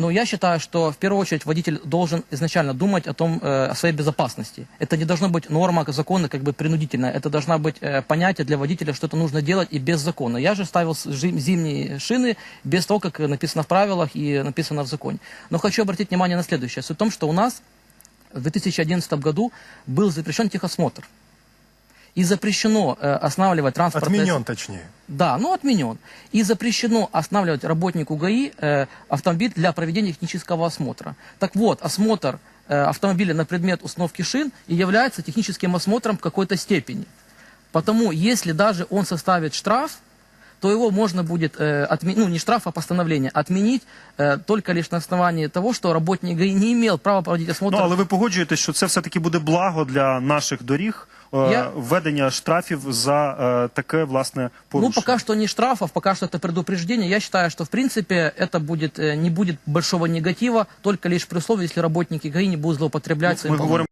Но я считаю, что в первую очередь водитель должен изначально думать о том, э, о своей безопасности. Это не должно быть норма закона как бы принудительная. Это должна быть э, понятие для водителя, что это нужно делать и без закона. Я же ставил зимние шины без того, как написано в правилах и написано в законе. Но хочу обратить внимание на следующее. Суть в том, что у нас в 2011 году был запрещен техосмотр. И запрещено э, останавливать транспортные... Отменен, точнее. Да, ну отменен. И запрещено останавливать работнику ГАИ э, автомобиль для проведения технического осмотра. Так вот, осмотр э, автомобиля на предмет установки шин и является техническим осмотром в какой-то степени. Потому если даже он составит штраф, то его можно будет э, отменить, ну не штраф, а постановление, отменить э, только лишь на основании того, что работник ГАИ не имел права проводить осмотр. Ну але ви погоджуєтесь, що це все таки буде благо для наших доріг. е, Я- Введення штрафів за е, таке власне Ну, порушення. пока что не штрафов, пока что это предупреждение. Я считаю, что в принципе это будет, э, не будет большого негатива, только лишь при условии, если работники ГАИ не будут злоупотреблять своим Ми говоримо